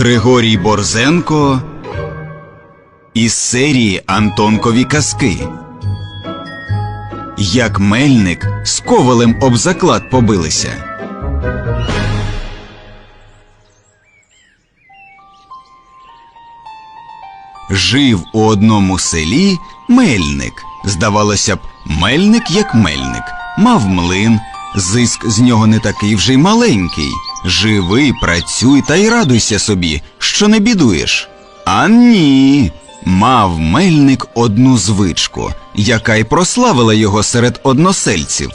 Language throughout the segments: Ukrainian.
Григорій Борзенко із серії Антонкові казки. Як мельник з ковалем об заклад побилися. Жив у одному селі мельник. Здавалося б, мельник як мельник, мав млин, зиск з нього не такий вже й маленький. Живи, працюй та й радуйся собі, що не бідуєш. А ні. Мав мельник одну звичку, яка й прославила його серед односельців.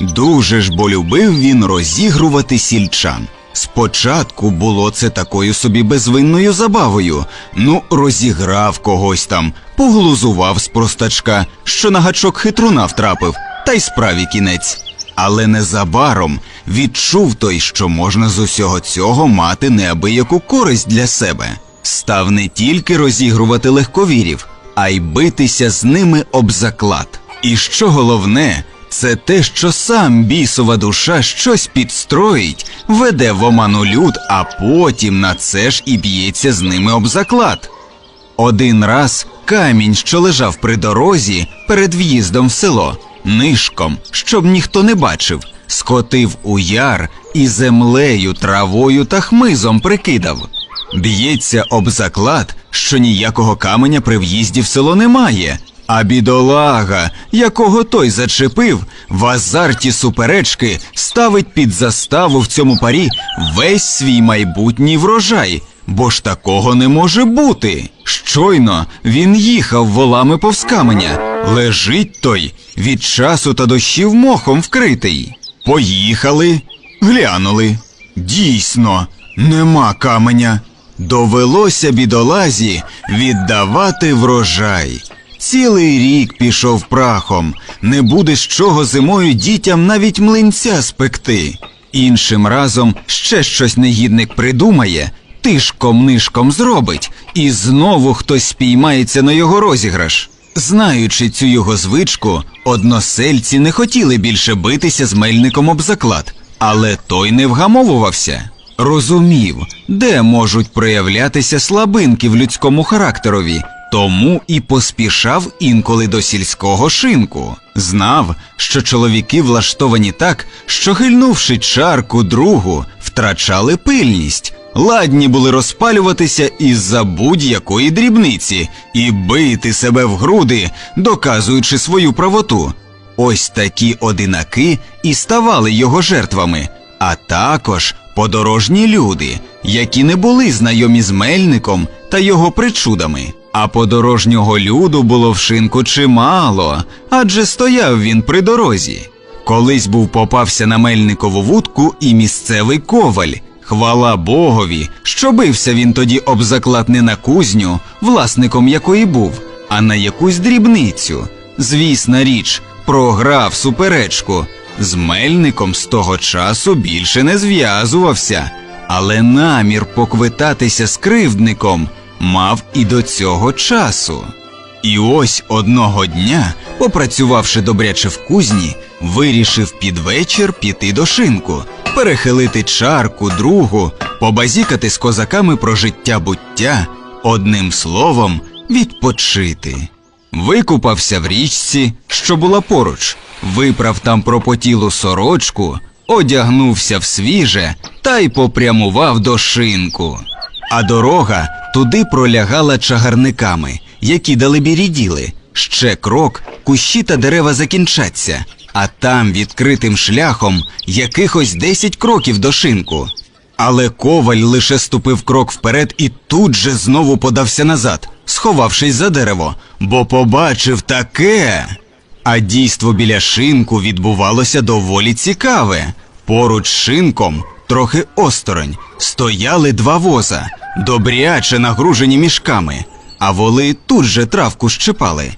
Дуже ж бо любив він розігрувати сільчан. Спочатку було це такою собі безвинною забавою. Ну, розіграв когось там, поглузував з простачка, що на гачок хитруна втрапив, та й справі кінець. Але незабаром відчув той, що можна з усього цього мати неабияку користь для себе. Став не тільки розігрувати легковірів, а й битися з ними об заклад. І що головне, це те, що сам бісова душа щось підстроїть, веде в оману люд, а потім на це ж і б'ється з ними об заклад. Один раз камінь, що лежав при дорозі перед в'їздом в село, нишком, щоб ніхто не бачив, скотив у яр і землею, травою та хмизом прикидав. Б'ється об заклад, що ніякого каменя при в'їзді в село немає. А бідолага, якого той зачепив, в азарті суперечки ставить під заставу в цьому парі весь свій майбутній врожай, бо ж такого не може бути. Щойно він їхав волами повз каменя, лежить той від часу та дощів мохом вкритий. Поїхали, глянули. Дійсно, нема каменя. Довелося бідолазі віддавати врожай. Цілий рік пішов прахом, не буде з чого зимою дітям навіть млинця спекти. Іншим разом ще щось негідник придумає, тишком-нишком зробить, і знову хтось спіймається на його розіграш. Знаючи цю його звичку, односельці не хотіли більше битися з мельником об заклад, але той не вгамовувався. Розумів, де можуть проявлятися слабинки в людському характерові, тому і поспішав інколи до сільського шинку. Знав, що чоловіки влаштовані так, що хильнувши чарку другу, втрачали пильність, ладні були розпалюватися із-за будь-якої дрібниці і бити себе в груди, доказуючи свою правоту. Ось такі одинаки і ставали його жертвами, а також подорожні люди, які не були знайомі з мельником та його причудами. А подорожнього люду було в шинку чимало, адже стояв він при дорозі. Колись був попався на мельникову вудку і місцевий коваль. Хвала Богові, що бився він тоді об заклад не на кузню, власником якої був, а на якусь дрібницю. Звісна річ, програв суперечку. З мельником з того часу більше не зв'язувався, але намір поквитатися з кривдником мав і до цього часу. І ось одного дня, попрацювавши добряче в кузні, вирішив під вечір піти до шинку, перехилити чарку, другу, побазікати з козаками про життя буття, одним словом, відпочити. Викупався в річці, що була поруч, виправ там пропотілу сорочку, одягнувся в свіже та й попрямував до шинку. А дорога туди пролягала чагарниками, які далебі ріділи. Ще крок, кущі та дерева закінчаться, а там відкритим шляхом якихось десять кроків до шинку. Але коваль лише ступив крок вперед і тут же знову подався назад, сховавшись за дерево, бо побачив таке. А дійство біля шинку відбувалося доволі цікаве. Поруч шинком, трохи осторонь, стояли два воза, добряче нагружені мішками, а воли тут же травку щипали.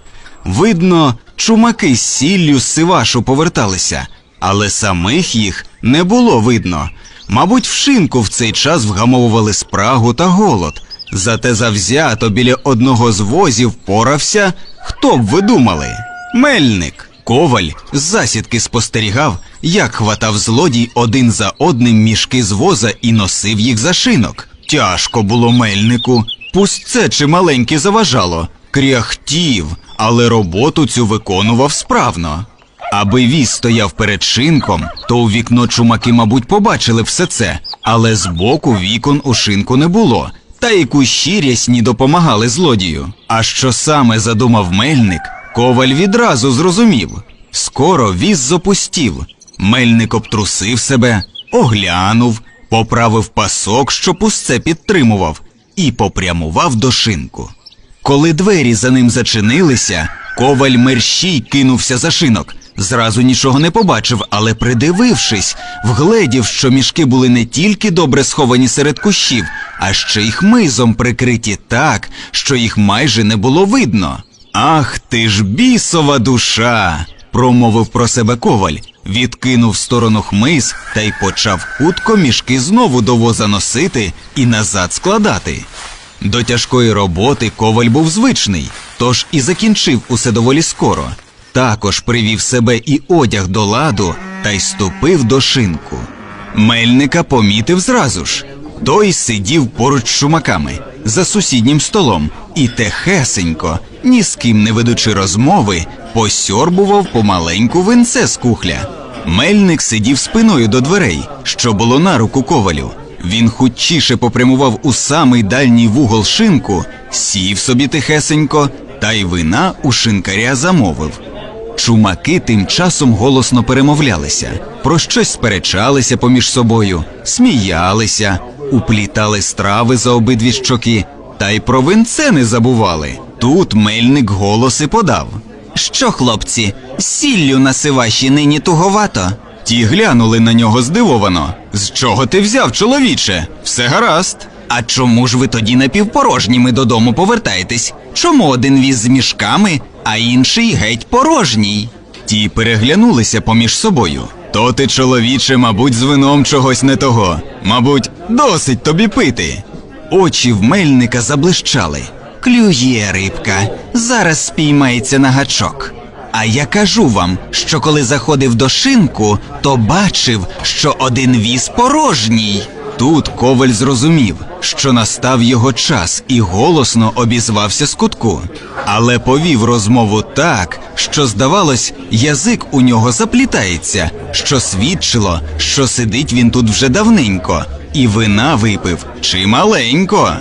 Видно, чумаки з сіллю з сивашу поверталися, але самих їх не було видно. Мабуть, в шинку в цей час вгамовували спрагу та голод. Зате завзято біля одного з возів порався, хто б ви думали? Мельник. Коваль з засідки спостерігав, як хватав злодій один за одним мішки з воза і носив їх за шинок. Тяжко було мельнику, пусть це чи маленьке заважало, кряхтів, але роботу цю виконував справно. Аби віз стояв перед шинком, то у вікно чумаки, мабуть, побачили все це, але збоку вікон у шинку не було, та й кущі рясні допомагали злодію. А що саме задумав мельник, коваль відразу зрозумів. Скоро віз запустів. Мельник обтрусив себе, оглянув, поправив пасок, що пусце підтримував, і попрямував до шинку. Коли двері за ним зачинилися, коваль мерщій кинувся за шинок. Зразу нічого не побачив, але придивившись, вгледів, що мішки були не тільки добре сховані серед кущів, а ще й хмизом прикриті так, що їх майже не було видно. Ах ти ж бісова душа! Промовив про себе коваль, відкинув сторону хмиз та й почав хутко мішки знову до воза носити і назад складати. До тяжкої роботи коваль був звичний, тож і закінчив усе доволі скоро. Також привів себе і одяг до ладу та й ступив до шинку. Мельника помітив зразу ж. Той сидів поруч з шумаками за сусіднім столом і техесенько, ні з ким не ведучи розмови, посьорбував помаленьку винце з кухля. Мельник сидів спиною до дверей, що було на руку ковалю. Він хутчіше попрямував у самий дальній вугол шинку, сів собі тихесенько, та й вина у шинкаря замовив. Чумаки тим часом голосно перемовлялися, про щось сперечалися поміж собою, сміялися, уплітали страви за обидві щоки, та й про винце не забували. Тут мельник голоси подав. Що, хлопці, сіллю на сиваші нині туговато? Ті глянули на нього здивовано. З чого ти взяв, чоловіче? Все гаразд. А чому ж ви тоді напівпорожніми додому повертаєтесь? Чому один віз з мішками, а інший геть порожній? Ті переглянулися поміж собою. То ти, чоловіче, мабуть, з вином чогось не того. Мабуть, досить тобі пити. Очі в мельника заблищали. Клює рибка, зараз спіймається на гачок. А я кажу вам, що коли заходив до шинку, то бачив, що один віз порожній. Тут коваль зрозумів, що настав його час і голосно обізвався з кутку, але повів розмову так, що, здавалось, язик у нього заплітається, що свідчило, що сидить він тут вже давненько, і вина випив чималенько.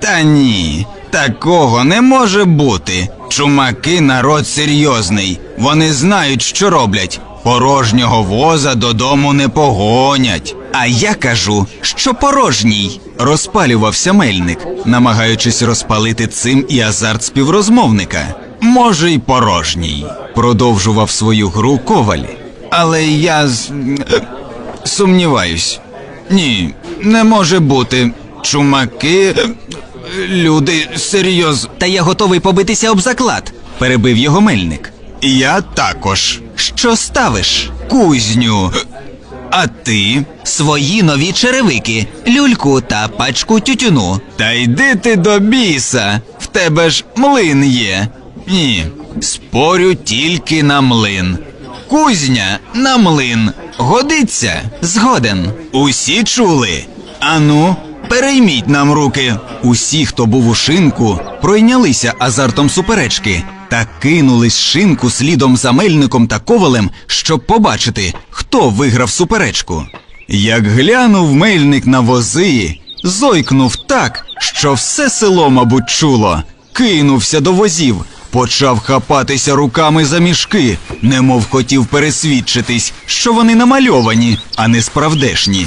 Та ні, такого не може бути. Чумаки народ серйозний. Вони знають, що роблять. Порожнього воза додому не погонять. А я кажу, що порожній. Розпалювався мельник, намагаючись розпалити цим і азарт співрозмовника. Може, й порожній. Продовжував свою гру коваль. Але я сумніваюсь. Ні, не може бути. Чумаки. Люди серйоз. Та я готовий побитися об заклад, перебив його мельник. Я також. Що ставиш? Кузню. А ти? Свої нові черевики, люльку та пачку тютюну. Та йди ти до біса. В тебе ж млин є. Ні. Спорю тільки на млин. Кузня на млин. Годиться? Згоден. Усі чули? Ану, перейміть нам руки. Усі, хто був у шинку, пройнялися азартом суперечки та кинулись шинку слідом за мельником та ковалем, щоб побачити, хто виграв суперечку. Як глянув мельник на вози, зойкнув так, що все село, мабуть, чуло, кинувся до возів, почав хапатися руками за мішки, немов хотів пересвідчитись, що вони намальовані, а не справдешні.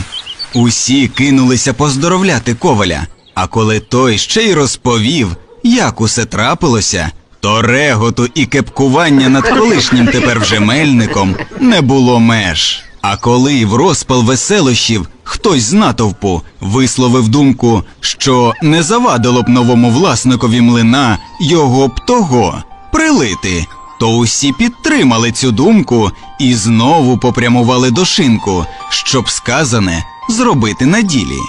Усі кинулися поздоровляти коваля, а коли той ще й розповів, як усе трапилося, то реготу і кепкування над колишнім тепер вже мельником не було меж. А коли в розпал веселощів хтось з натовпу висловив думку, що не завадило б новому власникові млина його б того прилити, то усі підтримали цю думку і знову попрямували до шинку, щоб сказане зробити на ділі.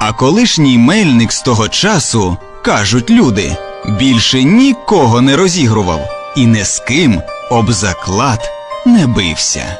А колишній мельник з того часу, кажуть люди, більше нікого не розігрував і не з ким об заклад не бився.